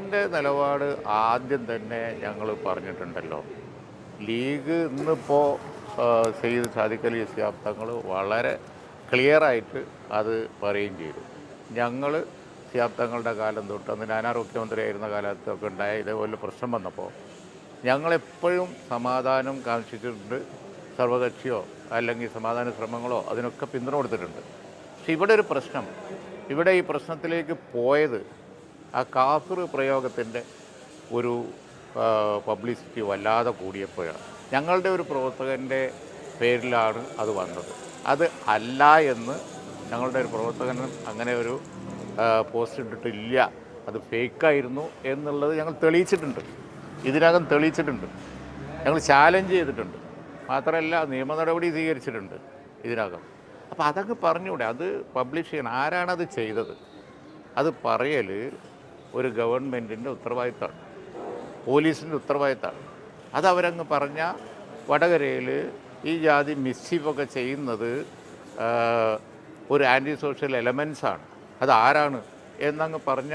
ലീഗിന്റെ നിലപാട് ആദ്യം തന്നെ ഞങ്ങൾ പറഞ്ഞിട്ടുണ്ടല്ലോ. ലീഗ് ഇന്നിപ്പോൾ സെയ്ദ് സാദിഖ് അലി ഇസ്ലാം തങ്ങൾ വളരെ ക്ലിയറായിട്ട് അത് പറയുകയും ചെയ്തു. ഞങ്ങൾ സിയാബ് തങ്ങളുടെ കാലം തൊട്ട് അന്ന് നാനാർ മുഖ്യമന്ത്രിയായിരുന്ന കാലത്തൊക്കെ ഉണ്ടായ ഇതേപോലെ പ്രശ്നം വന്നപ്പോൾ ഞങ്ങളെപ്പോഴും സമാധാനം കാണിച്ചിട്ടുണ്ട് സർവകക്ഷിയോ അല്ലെങ്കിൽ സമാധാന ശ്രമങ്ങളോ അതിനൊക്കെ പിന്തുണ കൊടുത്തിട്ടുണ്ട്. പക്ഷെ ഇവിടെ ഒരു പ്രശ്നം ഇവിടെ ഈ പ്രശ്നത്തിലേക്ക് പോയത് ആ കാഫിർ പ്രയോഗത്തിന്റെ ഒരു പബ്ലിസിറ്റി വല്ലാതെ കൂടിയപ്പോഴാണ്. ഞങ്ങളുടെ ഒരു പ്രവർത്തകന്റെ പേരിലാണ് അത് വന്നത്. അത് അല്ല എന്ന് ഞങ്ങളുടെ ഒരു പ്രവർത്തകൻ അങ്ങനെ ഒരു പോസ്റ്റ് ഇട്ടിട്ടില്ല. അത് ഫേക്കായിരുന്നു എന്നുള്ളത് ഞങ്ങൾ തെളിയിച്ചിട്ടുണ്ട്. ഇതിനകം തെളിയിച്ചിട്ടുണ്ട്. ഞങ്ങൾ ചാലഞ്ച് ചെയ്തിട്ടുണ്ട്. മാത്രമല്ല നിയമ നടപടി സ്വീകരിച്ചിട്ടുണ്ട് ഇതിനകം. അപ്പോൾ അതൊക്കെ പറഞ്ഞൂടെ അത് പബ്ലിഷ് ചെയ്യണം ആരാണത് ചെയ്തത്? അത് പറയൽ ഒരു ഗവൺമെന്റിന്റെ ഉത്തരവാദിത്തമാണ് പോലീസിന്റെ ഉത്തരവാദിത്തമാണ് അതവരങ്ങ് പറഞ്ഞ വടകരയിൽ ഈ ജാതി മിസ്സീഫൊക്കെ ചെയ്യുന്നത് ഒരു ആന്റി സോഷ്യൽ എലമെൻസാണ് അതാരാണ് എന്നങ്ങ് പറഞ്ഞ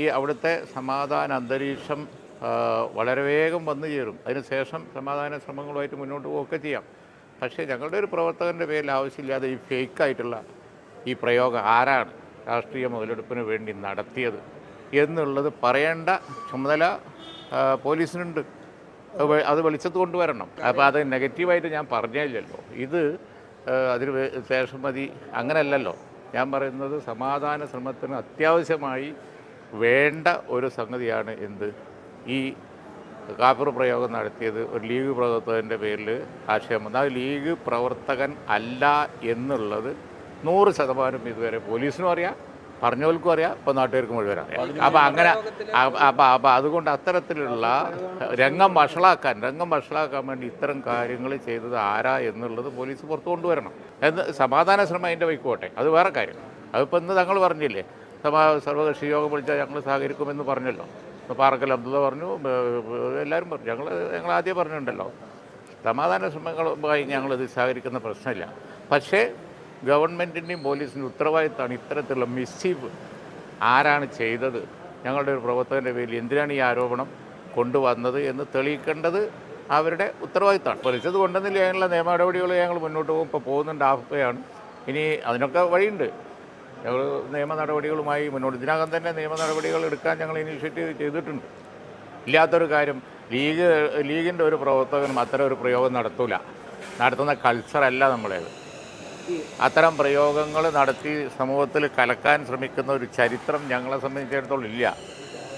ഈ അവിടുത്തെ സമാധാന അന്തരീക്ഷം വളരെ വേഗം വന്നു ചേരും. അതിനുശേഷം സമാധാന ശ്രമങ്ങളുമായിട്ട് മുന്നോട്ട് പോവുകയൊക്കെ ചെയ്യാം. പക്ഷേ ഞങ്ങളുടെ ഒരു പ്രവർത്തകന്റെ പേരിൽ ആവശ്യമില്ലാതെ ഈ ഫേക്കായിട്ടുള്ള ഈ പ്രയോഗം ആരാണ് രാഷ്ട്രീയ മുതലെടുപ്പിന് വേണ്ടി നടത്തിയത്? എന്നുള്ളത് പറയേണ്ട ചുമതല പോലീസിനുണ്ട്. അത് വെളിച്ചത്ത് കൊണ്ടുവരണം. അപ്പോൾ അത് നെഗറ്റീവായിട്ട് ഞാൻ പറഞ്ഞില്ലല്ലോ. ഇത് അതിന് ശേഷം മതി അങ്ങനെയല്ലല്ലോ. ഞാൻ പറയുന്നത് സമാധാന ശ്രമത്തിന് അത്യാവശ്യമായി വേണ്ട ഒരു സംഗതിയാണ് എന്ത്? ഈ കാപ്പർ പ്രയോഗം നടത്തിയത് ഒരു ലീഗ് പ്രവർത്തകന്റെ പേരിൽ ആശയം വന്നു. ആ ലീഗ് പ്രവർത്തകൻ അല്ല എന്നുള്ളത് നൂറ് ശതമാനം ഇതുവരെ പോലീസിനും അറിയാം. പറഞ്ഞവർക്കും അറിയാം ഇപ്പോൾ നാട്ടുകാർക്ക് മുഴുവൻ അറിയാം അപ്പോൾ അങ്ങനെ അപ്പോൾ അപ്പോൾ അതുകൊണ്ട് അത്തരത്തിലുള്ള രംഗം വഷളാക്കാൻ രംഗം വഷളാക്കാൻ വേണ്ടി ഇത്തരം കാര്യങ്ങൾ ചെയ്തത് ആരാ എന്നുള്ളത് പോലീസ് പുറത്തു കൊണ്ടുവരണം. എന്ന് സമാധാന ശ്രമം അതിന്റെ വയ്ക്കോട്ടെ അത് വേറെ കാര്യം. അതിപ്പോൾ ഇന്ന് തങ്ങൾ പറഞ്ഞില്ലേ സമാ സർവകക്ഷി യോഗം വിളിച്ചാൽ ഞങ്ങൾ സഹകരിക്കുമെന്ന് പറഞ്ഞല്ലോ. പാറക്കൽ അബ്ദുള്ള പറഞ്ഞു എല്ലാവരും പറഞ്ഞു. ഞങ്ങൾ ഞങ്ങൾ ആദ്യം പറഞ്ഞിട്ടുണ്ടല്ലോ. സമാധാന ശ്രമങ്ങളുമായി ഞങ്ങളിത് സഹകരിക്കുന്ന പ്രശ്നമില്ല. പക്ഷേ ഗവൺമെന്റിന്റെയും പോലീസിന്റെയും ഉത്തരവാദിത്തമാണ് ഇത്തരത്തിലുള്ള മിസ്സീവ് ആരാണ് ചെയ്തത്? ഞങ്ങളുടെ ഒരു പ്രവർത്തകന്റെ പേരിൽ എന്തിനാണ് ഈ ആരോപണം കൊണ്ടുവന്നത് എന്ന് തെളിയിക്കേണ്ടത് അവരുടെ ഉത്തരവാദിത്തമാണ് പോലീസത് കൊണ്ടുവന്നില്ല. അതിനുള്ള നിയമ നടപടികൾ ഞങ്ങൾ മുന്നോട്ട് പോകും. ഇപ്പോൾ പോകുന്നുണ്ട് ആഫയാണ് ഇനി അതിനൊക്കെ വഴിയുണ്ട്. ഞങ്ങൾ നിയമ നടപടികളുമായി മുന്നോട്ട്. ഇതിനകം തന്നെ നിയമ നടപടികൾ എടുക്കാൻ ഞങ്ങൾ ഇനീഷ്യേറ്റീവ് ചെയ്തിട്ടുണ്ട്. ഇല്ലാത്തൊരു കാര്യം ലീഗ് ലീഗിന്റെ ഒരു പ്രവർത്തകനും അത്തരം ഒരു പ്രയോഗം നടത്തൂല. നടത്തുന്ന കൾച്ചറല്ല നമ്മളേത്. അത്തരം പ്രയോഗങ്ങൾ നടത്തി സമൂഹത്തിൽ കലക്കാൻ ശ്രമിക്കുന്ന ഒരു ചരിത്രം ഞങ്ങളെ സംബന്ധിച്ചിടത്തോളം ഇല്ല.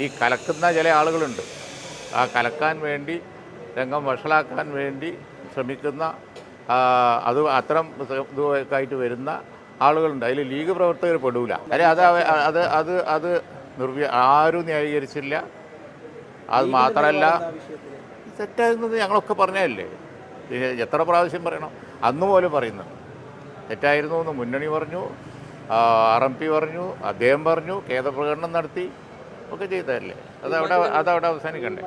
ഈ കലക്കുന്ന ചില ആളുകളുണ്ട്. ആ കലക്കാൻ വേണ്ടി രംഗം വഷളാക്കാൻ വേണ്ടി ശ്രമിക്കുന്ന അത് അത്തരം ഇതുമായിട്ട് വരുന്ന ആളുകളുണ്ട്. അതിൽ ലീഗ് പ്രവർത്തകർ പെടൂല. കാര്യം അത് അത് അത് അത് നിർവ്യ ആരും ന്യായീകരിച്ചില്ല. അത് മാത്രമല്ല തെറ്റായിരുന്നത് ഞങ്ങളൊക്കെ പറഞ്ഞതല്ലേ? എത്ര പ്രാവശ്യം പറയണം? അന്ന് പോലും പറയുന്നത് തെറ്റായിരുന്നു എന്ന് മുന്നണി പറഞ്ഞു ആർ എം പി പറഞ്ഞു അദ്ദേഹം പറഞ്ഞു ഖേദപ്രകടനം നടത്തി ഒക്കെ ചെയ്തതല്ലേ? അതവിടെ അതവിടെ അവസാനിക്കണ്ടേ?